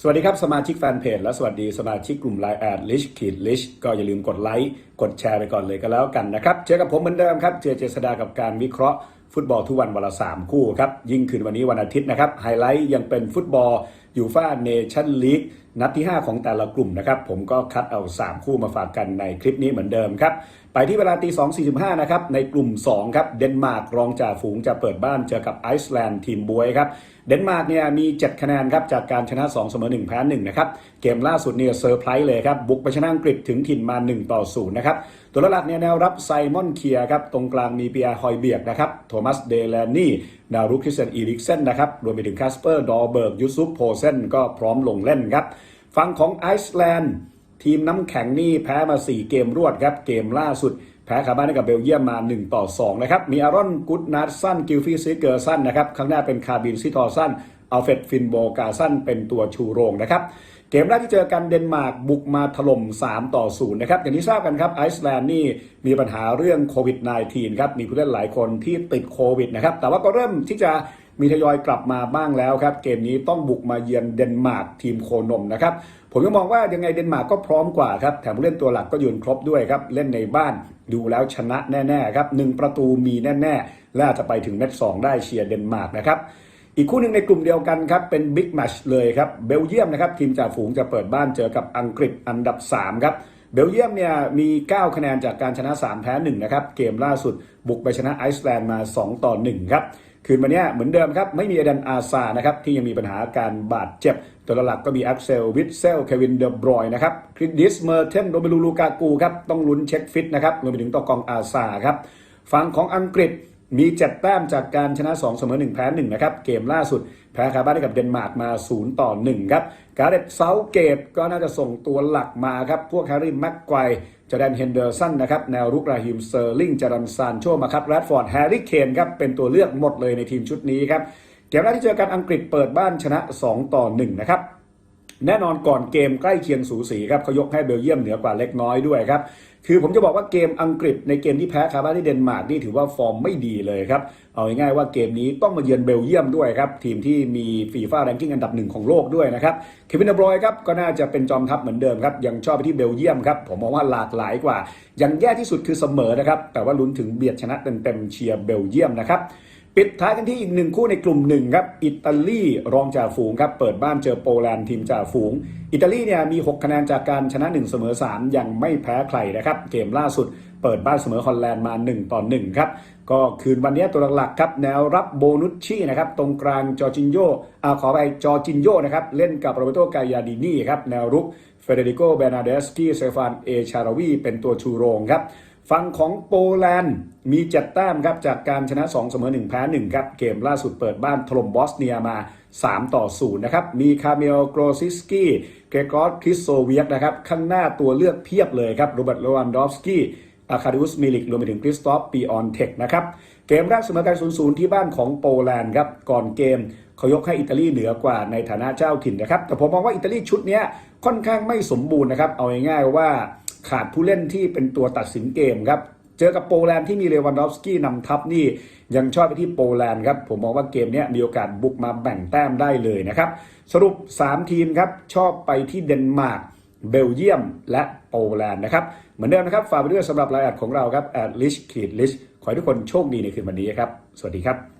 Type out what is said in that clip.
สวัสดีครับ สมาชิกแฟนเพจและสวัสดีสมาชิกกลุ่มไลน์แอดลิชขีดลิชก็อย่าลืมกดไลค์กดแชร์ไปก่อนเลยก็แล้วกันนะครับ เจอกับผมเหมือนเดิมครับ เจเจษดากับการวิเคราะห์ฟุตบอลทุกวันวันละ 3 คู่ครับ ยิ่งคืนวันนี้วันอาทิตย์นะครับ ไฮไลท์ยังเป็นฟุตบอลยูฟ่าเนชั่นลีกนัดที่ 5 ของแต่ละกลุ่มนะครับ ผมก็คัดเอา 3 คู่มาฝากกันในคลิปนี้เหมือนเดิมครับ ไปที่เวลาตี2.45 นะครับ ในกลุ่ม 2 ครับ เดนมาร์กรองจ่าฝูงจะเปิดบ้านเจอกับไอซ์แลนด์ทีมบวยครับ เดนมาร์กเนี่ยมี 7 คะแนนครับ จากการชนะ 2 เสมอ 1 แพ้ 1 นะครับ เกมล่าสุดเนี่ยเซอร์ไพรส์เลยครับ บุกไปชนะอังกฤษถึงถิ่นมา 1 ต่อ 0 นะครับ ตัวหลักเนี่ยแนวรับไซมอนเคียร์ครับ ตรงกลางมีเปียร์ฮอยเบียกนะครับ โทมัสเดแลนี นี่ดาวรุกคริสเซนอีริกเซนนะครับรวมไปถึงคาสเปอร์ดอเบิร์กยูซุปโพเซนก็พร้อมลงเล่นครับฝั่งของไอซ์แลนด์ทีมน้ำแข็งนี่แพ้มา 4 เกมรวดครับ เกมล่าสุด แพ้คาบ้านให้กับเบลเยียมมา 1 ต่อ 2 นะครับ มีอารอนกุดนัทสันกิลฟี่ซิเกอร์สันนะครับ ข้างหน้าเป็นคาบินซิทอร์สัน อัลเฟรดฟินโบกาสันเป็นตัวชูโรงนะครับ เกมแรกที่เจอกันเดนมาร์กบุกมาถล่ม 3 ต่อ 0 นะครับ อย่างที่ทราบกันครับไอซ์แลนด์นี่มีปัญหาเรื่องโควิด -19 ครับ มีผู้เล่นหลายคนที่ติดโควิดนะครับ แต่ว่าก็เริ่มที่จะมีทยอยกลับมาบ้างแล้วครับ เกมนี้ต้องบุกมาเยือนเดนมาร์กทีมโคนมนะครับ ผมก็มองว่ายังไงเดนมาร์กก็พร้อมกว่าครับ แถมผู้เล่นตัวหลักก็ยืนครบด้วยครับ เล่นในบ้านดูแล้วชนะแน่ ๆ ครับหนึ่งประตูมีแน่ ๆ และจจะไปถึงเม็ดสองได้เชียร์เดนมาร์กนะครับ อีกคู่หนึ่งในกลุ่มเดียวกันครับ เป็นบิ๊กแมชเลยครับเบลเยียมนะครับทีมจ่าฝูงจะเปิดบ้านเจอกับอังกฤษอันดับ 3 ครับเบลเยียมเนี่ยมี 9 คะแนนจากการชนะ 3 แพ้1นะครับเกมล่าสุดบุกไปชนะไอซ์แลนด์มา 2 ต่อ 1 ครับคืนวันนี้เหมือนเดิมครับ ไม่มีเอเดนอาซานะครับ ที่ยังมีปัญหาการบาดเจ็บ ตัวหลักก็มีแอคเซลวิทเซลเควินเดอบรอยนะครับคริสดิสเมอร์เทนโรเบลูลูกากูครับ ต้องลุ้นเช็คฟิตนะครับรวมไปถึงตัวกองอาซาครับ ฝั่งของอังกฤษ มีเจ็ดแต้มจากการชนะ 2 เสมอ 1 แพ้ 1 นะครับ เกมล่าสุด แพ้คาบ้านให้กับเดนมาร์กมา 0 ต่อ 1 ครับ การ์เด็ดเซาเกตก็น่าจะส่งตัวหลักมาครับ พวกแฮร์รี่แม็กไกวจอแดนเฮนเดอร์สันนะครับ แนวรุกราฮิมเซอร์ลิงจารันซานโชมาครับแรดฟอร์ดแฮร์รี่เคนครับ เป็นตัวเลือกหมดเลยในทีมชุดนี้ครับ เกมแรกที่เจอกันอังกฤษเปิดบ้านชนะ 2 ต่อ 1 นะครับแน่นอนก่อนเกมใกล้เคียงสูสีครับเขายกให้เบลเยียมเหนือกว่าเล็กน้อยด้วยครับ คือผมจะบอกว่าเกมอังกฤษในเกมที่แพ้คาร์บาที่เดนมาร์กนี่ถือว่าฟอร์มไม่ดีเลยครับ เอาง่ายๆว่าเกมนี้ต้องมาเยือนเบลเยียมด้วยครับ ทีมที่มีฟีฟ่าแรงกิ้งอันดับหนึ่งของโลกด้วยนะครับเควินเดบรอยครับก็น่าจะเป็นจอมทัพเหมือนเดิมครับ ยังชอบไปที่เบลเยียมครับผมมองว่าหลากหลายกว่า ยังแย่ที่สุดคือเสมอนะครับแต่ว่าลุ้นถึงเบียดชนะเต็มๆเชียร์เบลเยียมนะครับ ปิดท้ายกันที่อีกหนึ่งคู่ในกลุ่มหนึ่งครับ อิตาลีรองจ่าฝูงครับ เปิดบ้านเจอโปแลนด์ทีมจ่าฝูง อิตาลีเนี่ยมี 6 คะแนนจากการชนะ 1 เสมอ 3 ยังไม่แพ้ใครนะครับ เกมล่าสุดเปิดบ้านเสมอฮอลแลนด์มา 1 ต่อ 1 ครับ ก็คืนวันนี้ตัวหลักๆครับ แนวรับโบนุชชี่นะครับ ตรงกลางจอจินโยอ่าขอไปจอจินโยนะครับ เล่นกับโรเบโตกายาดินีครับ แนวรุกเฟเดริโกเบนาเดสกี้เซฟานเอชาราวีเป็นตัวชูโรงครับ ฝั่งของโปแลนด์มีเจ็ดแต้มครับจากการชนะ 2 เสมอ 1 แพ้ 1 ครับ เกมล่าสุดเปิดบ้านถล่มบอสเนียมา 3 ต่อ 0 นะครับ มีคาเมลโกรซิสกี้เกรกอสคริสโซเวียกนะครับ ข้างหน้าตัวเลือกเพียบเลยครับโรเบิร์ตโลวันดอฟสกี้อาคาดิอุสมิลิกรวมไปถึงคริสตอฟปีออนเทคนะครับ เกมแรกเสมอกัน 0-0 ที่บ้านของโปแลนด์ครับ ก่อนเกมเขายกให้อิตาลีเหนือกว่าในฐานะเจ้าถิ่นนะครับ แต่ผมมองว่าอิตาลีชุดนี้ค่อนข้างไม่สมบูรณ์นะครับ เอาง่ายๆว่า ขาดผู้เล่นที่เป็นตัวตัดสินเกมครับ เจอกับโปแลนด์ที่มีเลวันดอฟสกี้นำทัพนี่ยังชอบไปที่โปแลนด์ครับ ผมมองว่าเกมนี้มีโอกาสบุกมาแบ่งแต้มได้เลยนะครับ สรุป 3 ทีมครับ ชอบไปที่เดนมาร์กเบลเยียมและโปแลนด์นะครับ เหมือนเดิมนะครับฝากไปด้วยสำหรับรายอัดของเราครับแอดลิชขีดลิชขอให้ทุกคนโชคดีในคืนวันนี้ครับ สวัสดีครับ